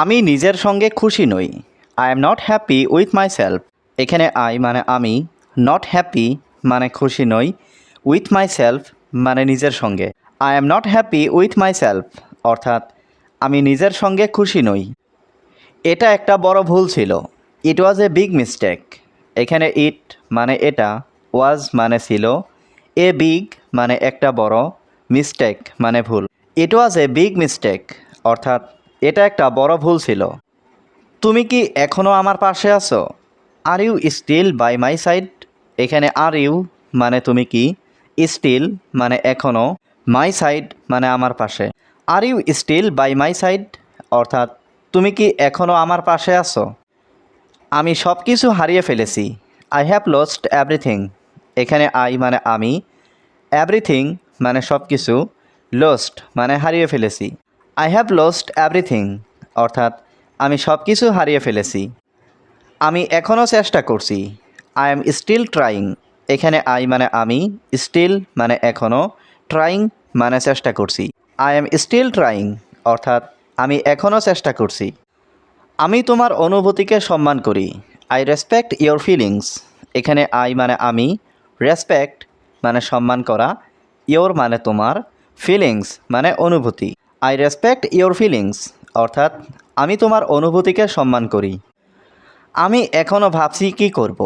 আমি নিজের সঙ্গে খুশি নই। I am not happy with my self এখানে আই মানে আমি নট হ্যাপি মানে খুশি নই। উইথ মাই সেলফ মানে নিজের সঙ্গে। I am not happy with my self অর্থাৎ, আমি নিজের সঙ্গে খুশি নই। এটা একটা বড় ভুল ছিল। ইট ওয়াজ এ বিগ মিস্টেক এখানে ইট মানে এটা ওয়াজ মানে ছিল। এ বিগ মানে একটা বড় মিস্টেক মানে ভুল। ইট ওয়াজ এ বিগ মিস্টেক অর্থাৎ এটা একটা বড় ভুল ছিল। তুমি কি এখনও আমার পাশে আছো? Are you still by my side এখানে আর ইউ মানে তুমি কি? স্টিল মানে এখনও মাই সাইড মানে আমার পাশে। Are you still by my side অর্থাৎ তুমি কি এখনও আমার পাশে আছো? আমি সব কিছু হারিয়ে ফেলেছি। আই হ্যাভ লস্ট এভরিথিং এখানে আই মানে আমি। এভরিথিং মানে সব কিছু লস্ট মানে হারিয়ে ফেলেছি। আই হ্যাভ লস্ট এভরিথিং অর্থাৎ আমি সব কিছু হারিয়ে ফেলেছি। আমি এখনও চেষ্টা করছি। আই এম স্টিল ট্রাইং এখানে আই মানে আমি স্টিল মানে এখনও ট্রাইং মানে চেষ্টা করছি। আই এম স্টিল ট্রাইং অর্থাৎ আমি এখনও চেষ্টা করছি। আমি তোমার অনুভূতিকে সম্মান করি। আই রেসপেক্ট ইয়োর ফিলিংস এখানে আই মানে আমি রেসপেক্ট মানে সম্মান করা। ইয়োর মানে তোমার ফিলিংস মানে অনুভূতি। আই রেসপেক্ট ইয়োর ফিলিংস অর্থাৎ আমি তোমার অনুভূতিকে সম্মান করি। আমি এখনও ভাবছি কি করব।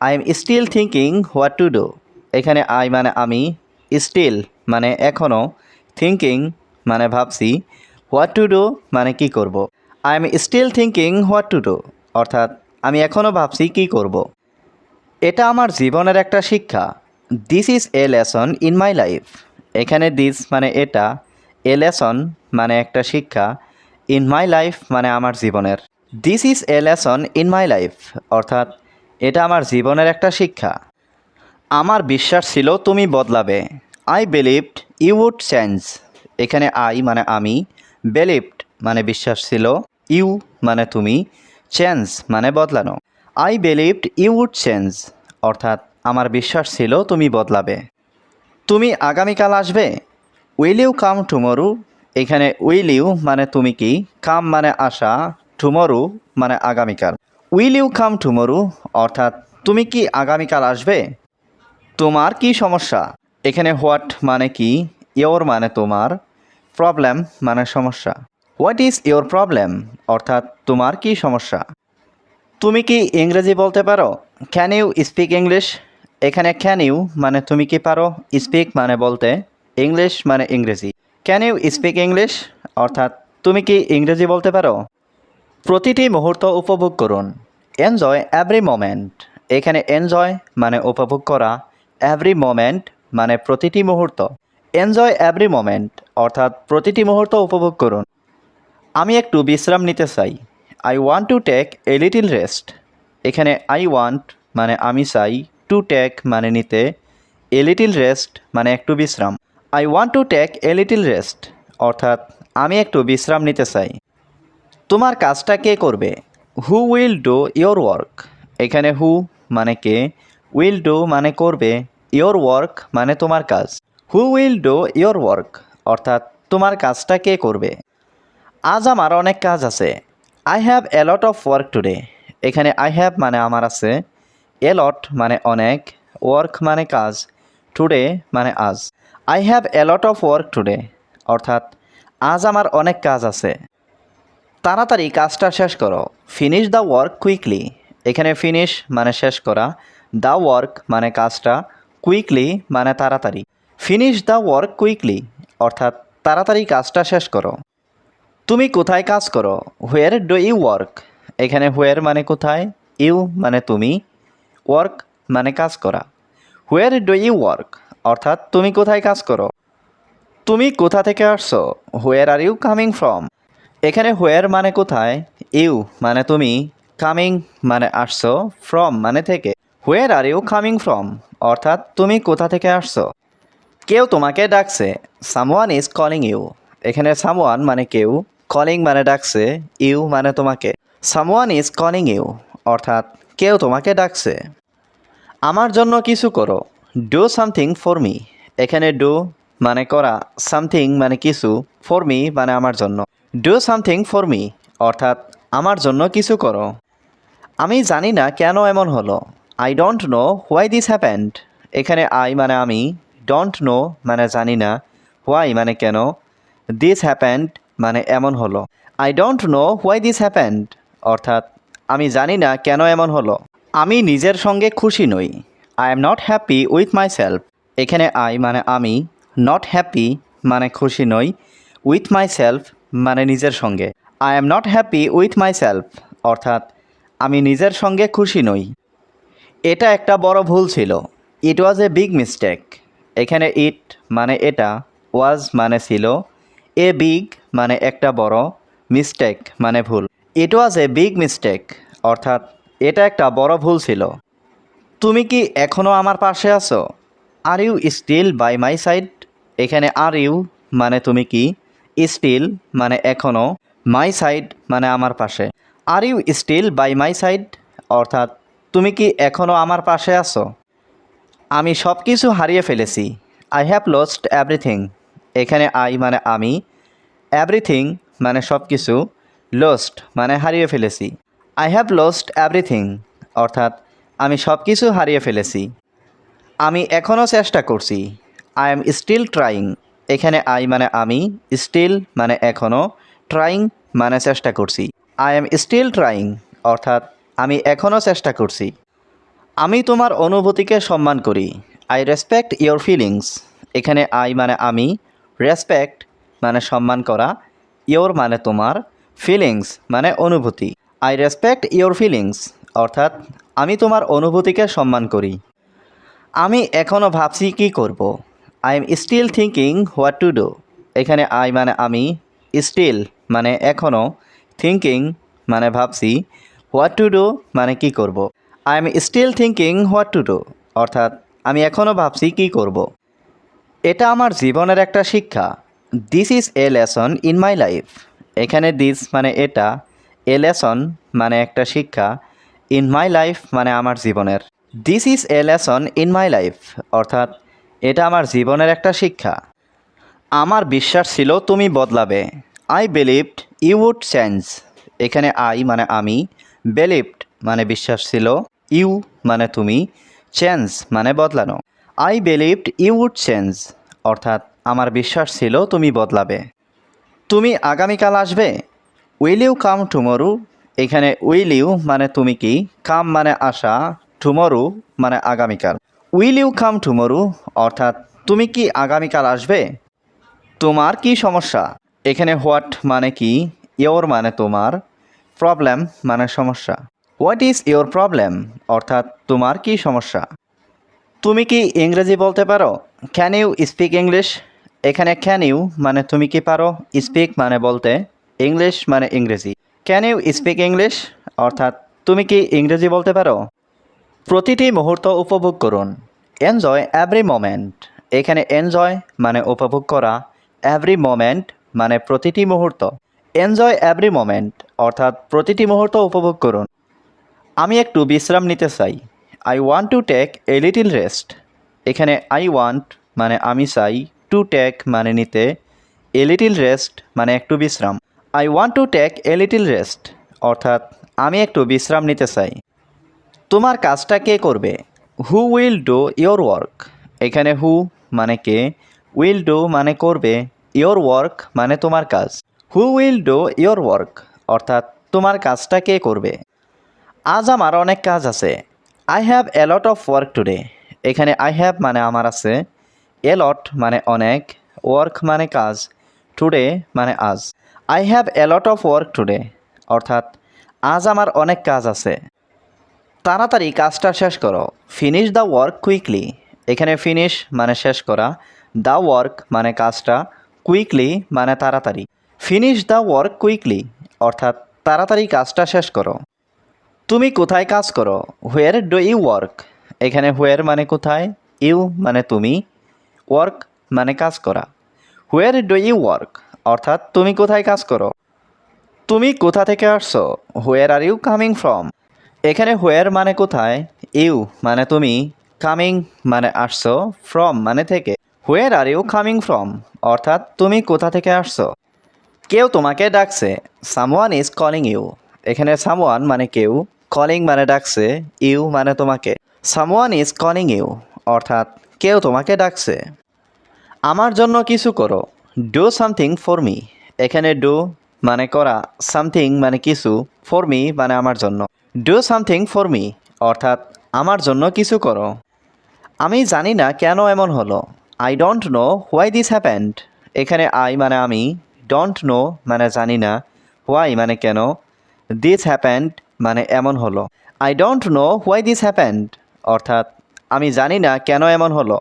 I am still thinking what to do এখানে আই মানে আমি স্টিল মানে এখনও থিঙ্কিং মানে ভাবছি হোয়াট টু ডু মানে কি করব। I am still thinking what to do অর্থাৎ আমি এখনও ভাবছি কি করব। এটা আমার জীবনের একটা শিক্ষা। This is a lesson in my life এখানে দিস মানে এটা এ লেসন মানে একটা শিক্ষা ইন মাই লাইফ মানে আমার জীবনের। This is a lesson in my life অর্থাৎ এটা আমার জীবনের একটা শিক্ষা। আমার বিশ্বাস ছিল তুমি বদলাবে। I believed you would change এখানে আই মানে আমি বিলিভড মানে বিশ্বাস ছিল ইউ মানে তুমি চেঞ্জ মানে বদলানো। I believed you would change অর্থাৎ আমার বিশ্বাস ছিল তুমি বদলাবে। তুমি আগামীকাল আসবে? উইল ইউ কাম টুমরু এখানে উইল ইউ মানে তুমি কি? কাম মানে আসা টুমরু মানে আগামীকাল। উইল ইউ কাম টুমরু অর্থাৎ তুমি কি আগামীকাল আসবে? তোমার কি সমস্যা? এখানে হোয়াট মানে কি? ইয়োর মানে তোমার। প্রবলেম মানে সমস্যা। হোয়াট ইজ ইয়োর প্রবলেম অর্থাৎ তোমার কি সমস্যা? তুমি কি ইংরেজি বলতে পারো? ক্যান ইউ স্পিক ইংলিশ এখানে ক্যান ইউ মানে তুমি কি পারো? স্পিক মানে বলতে ইংলিশ মানে ইংরেজি। ক্যান ইউ স্পিক ইংলিশ অর্থাৎ তুমি কি ইংরেজি বলতে পারো? প্রতিটি মুহূর্ত উপভোগ করুন। এনজয় এভরি মোমেন্ট এখানে এনজয় মানে উপভোগ করা। এভরি মোমেন্ট মানে প্রতিটি মুহূর্ত। এনজয় এভরি মোমেন্ট অর্থাৎ প্রতিটি মুহূর্ত উপভোগ করুন। আমি একটু বিশ্রাম নিতে চাই। I want to take a little rest এখানে আই ওয়ান্ট মানে আমি চাই। টু টেক মানে নিতে। এ লিটিল রেস্ট মানে একটু বিশ্রাম। I want to take a little rest অর্থাৎ, আমি একটু বিশ্রাম নিতে চাই। তোমার কাজটা কে করবে? Who will do your work এখানে হু মানে কে? উইল ডু মানে করবে। ইয়োর ওয়ার্ক মানে তোমার কাজ। Who will do your work অর্থাৎ, তোমার কাজটা কে করবে? আজ আমার অনেক কাজ আছে। I have a lot of work today এখানে আই হ্যাভ মানে আমার আছে। এ লট মানে অনেক। ওয়ার্ক মানে কাজ। টুডে মানে আজ। I have a lot of work today অর্থাৎ আজ আমার অনেক কাজ আছে। তাড়াতাড়ি কাজটা শেষ করো। ফিনিশ দ্য ওয়ার্ক কুইকলি এখানে ফিনিশ মানে শেষ করা। দ্য ওয়ার্ক মানে কাজটা কুইকলি মানে তাড়াতাড়ি। ফিনিশ দ্য ওয়ার্ক কুইকলি অর্থাৎ তাড়াতাড়ি কাজটা শেষ করো। তুমি কোথায় কাজ করো? হোয়ার ডু ইউ ওয়ার্ক এখানে হোয়ার মানে কোথায়? ইউ মানে তুমি। ওয়ার্ক মানে কাজ করা। হোয়ার ডু ইউ ওয়ার্ক অর্থাৎ তুমি কোথায় কাজ করো? তুমি কোথা থেকে আসছো? Where are you coming from এখানে হোয়ার মানে কোথায়? ইউ মানে তুমি কামিং মানে আসছো ফ্রম মানে থেকে। Where are you coming from অর্থাৎ তুমি কোথা থেকে আসছো? কেউ তোমাকে ডাকছে সামওয়ান ইজ কলিং ইউ এখানে সামওয়ান মানে কেউ কলিং মানে ডাকছে ইউ মানে তোমাকে। সামওয়ান ইজ কলিং ইউ অর্থাৎ কেউ তোমাকে ডাকছে। আমার জন্য কিছু করো। ডু সামথিং ফর মি এখানে ডু মানে করা সামথিং মানে কিছু ফর মি মানে আমার জন্য। ডু সামথিং ফর মি অর্থাৎ আমার জন্য কিছু করো। আমি জানি না কেন এমন হলো। I don't know why this happened এখানে আই মানে আমি ডোন্ট নো মানে জানি না হোয়াই মানে কেন। দিস হ্যাপেন্ড মানে এমন হলো। I don't know why this happened অর্থাৎ আমি জানি না কেন এমন হলো। আমি নিজের সঙ্গে খুশি নই। I am not happy with my self এখানে আই মানে আমি নট হ্যাপি মানে খুশি নই উইথ মাই সেলফ মানে নিজের সঙ্গে। I am not happy with my self অর্থাৎ আমি নিজের সঙ্গে খুশি নই। এটা একটা বড় ভুল ছিল। ইট ওয়াজ এ বিগ মিস্টেক এখানে ইট মানে এটা ওয়াজ মানে ছিল। এ বিগ মানে একটা বড় মিস্টেক মানে ভুল। ইট ওয়াজ এ বিগ মিস্টেক অর্থাৎ এটা একটা বড় ভুল ছিল। তুমি কি এখনও আমার পাশে আছো? Are you still by my side এখানে আর ইউ মানে তুমি কি? স্টিল মানে এখনও মাই সাইড মানে আমার পাশে। Are you still by my side অর্থাৎ তুমি কি এখনও আমার পাশে আছো? আমি সব কিছু হারিয়ে ফেলেছি। আই হ্যাভ লস্ট এভরিথিং এখানে আই মানে আমি। এভরিথিং মানে সব কিছু লস্ট মানে হারিয়ে ফেলেছি। আই হ্যাভ লস্ট এভরিথিং অর্থাৎ আমি সব কিছু হারিয়ে ফেলেছি। আমি এখনও চেষ্টা করছি। আই এম স্টিল ট্রাইং এখানে আই মানে আমি স্টিল মানে এখনও ট্রাইং মানে চেষ্টা করছি। আই এম স্টিল ট্রাইং অর্থাৎ আমি এখনও চেষ্টা করছি। আমি তোমার অনুভূতিকে সম্মান করি। আই রেসপেক্ট ইয়োর ফিলিংস এখানে আই মানে আমি রেসপেক্ট মানে সম্মান করা। ইয়োর মানে তোমার ফিলিংস মানে অনুভূতি। আই রেসপেক্ট ইয়োর ফিলিংস অর্থাৎ আমি তোমার অনুভূতিকে সম্মান করি। আমি এখনও ভাবছি কি করব। I am still thinking what to do এখানে আই মানে আমি স্টিল মানে এখনও থিঙ্কিং মানে ভাবছি হোয়াট টু ডু মানে কি করব। I am still thinking what to do অর্থাৎ, আমি এখনও ভাবছি কি করব। এটা আমার জীবনের একটা শিক্ষা। This is a lesson in my life এখানে দিস মানে এটা এ লেসন মানে একটা শিক্ষা। ইন মাই লাইফ মানে আমার জীবনের। This is a lesson in my life অর্থাৎ এটা আমার জীবনের একটা শিক্ষা। আমার বিশ্বাস ছিল তুমি বদলাবে। I believed you would change এখানে আই মানে আমি। বিলিভড মানে বিশ্বাস ছিল। ইউ মানে তুমি। চেঞ্জ মানে বদলানো। I believed you would change অর্থাৎ আমার বিশ্বাস ছিল তুমি বদলাবে। তুমি আগামীকাল আসবে। উইল ইউ কাম টুমরু এখানে উইল ইউ মানে তুমি কি কাম মানে আসা টুমরু মানে আগামীকাল। উইল ইউ কাম টুমরু অর্থাৎ তুমি কি আগামীকাল আসবে? তোমার কি সমস্যা? এখানে হোয়াট মানে কি ইয়োর মানে তোমার প্রবলেম মানে সমস্যা। হোয়াট ইজ ইয়োর প্রবলেম অর্থাৎ তোমার কি সমস্যা? তুমি কি ইংরেজি বলতে পারো? ক্যান ইউ স্পিক ইংলিশ এখানে ক্যান ইউ মানে তুমি কি পারো? স্পিক মানে বলতে ইংলিশ মানে ইংরেজি। ক্যান ইউ স্পিক ইংলিশ অর্থাৎ, তুমি কি ইংরেজি বলতে পারো? প্রতিটি মুহূর্ত উপভোগ করুন। এনজয় এভরি মোমেন্ট এখানে এনজয় মানে উপভোগ করা। এভরি মোমেন্ট মানে প্রতিটি মুহূর্ত। এনজয় এভরি মোমেন্ট অর্থাৎ প্রতিটি মুহূর্ত উপভোগ করুন। আমি একটু বিশ্রাম নিতে চাই। I want to take a little rest এখানে আই ওয়ান্ট মানে আমি চাই। টু টেক মানে নিতে। এ লিটিল রেস্ট মানে একটু বিশ্রাম। I want to take a little rest অর্থাৎ, আমি একটু বিশ্রাম নিতে চাই। তোমার কাজটা কে করবে? Who will do your work এখানে হু মানে কে? উইল ডু মানে করবে। ইয়োর ওয়ার্ক মানে তোমার কাজ। Who will do your work অর্থাৎ, তোমার কাজটা কে করবে? আজ আমার অনেক কাজ আছে। I have a lot of work today এখানে আই হ্যাভ মানে আমার আছে। এ লট মানে অনেক। ওয়ার্ক মানে কাজ। টুডে মানে আজ। I have a lot of work today অর্থাৎ আজ আমার অনেক কাজ আছে। তাড়াতাড়ি কাজটা শেষ করো। ফিনিশ দ্য ওয়ার্ক কুইকলি এখানে ফিনিশ মানে শেষ করা। দ্য ওয়ার্ক মানে কাজটা কুইকলি মানে তাড়াতাড়ি। ফিনিশ দ্য ওয়ার্ক কুইকলি অর্থাৎ তাড়াতাড়ি কাজটা শেষ করো। তুমি কোথায় কাজ করো? হোয়ার ডু ইউ ওয়ার্ক এখানে হোয়ার মানে কোথায়? ইউ মানে তুমি। ওয়ার্ক মানে কাজ করা। হোয়ার ডু ইউ ওয়ার্ক অর্থাৎ তুমি কোথায় কাজ করো? তুমি কোথা থেকে আসছো? Where are you coming from এখানে হোয়ার মানে কোথায়? ইউ মানে তুমি। কামিং মানে আসছো। ফ্রম মানে থেকে। Where are you coming from অর্থাৎ তুমি কোথা থেকে আসছো? কেউ তোমাকে ডাকছে। সামওয়ান ইজ কলিং ইউ এখানে সামওয়ান মানে কেউ। কলিং মানে ডাকছে। ইউ মানে তোমাকে। সামওয়ান ইজ কলিং ইউ অর্থাৎ কেউ তোমাকে ডাকছে। আমার জন্য কিছু করো। ডু সামথিং ফর মি এখানে ডু মানে করা সামথিং মানে কিছু ফর মি মানে আমার জন্য। ডু সামথিং ফর মি অর্থাৎ আমার জন্য কিছু করো। আমি জানি না কেন এমন হলো। I don't know why this happened এখানে আই মানে আমি ডোন্ট নো মানে জানি না হোয়াই মানে কেন। দিস হ্যাপেন্ড মানে এমন হলো। I don't know why this happened অর্থাৎ আমি জানি না কেন এমন হলো।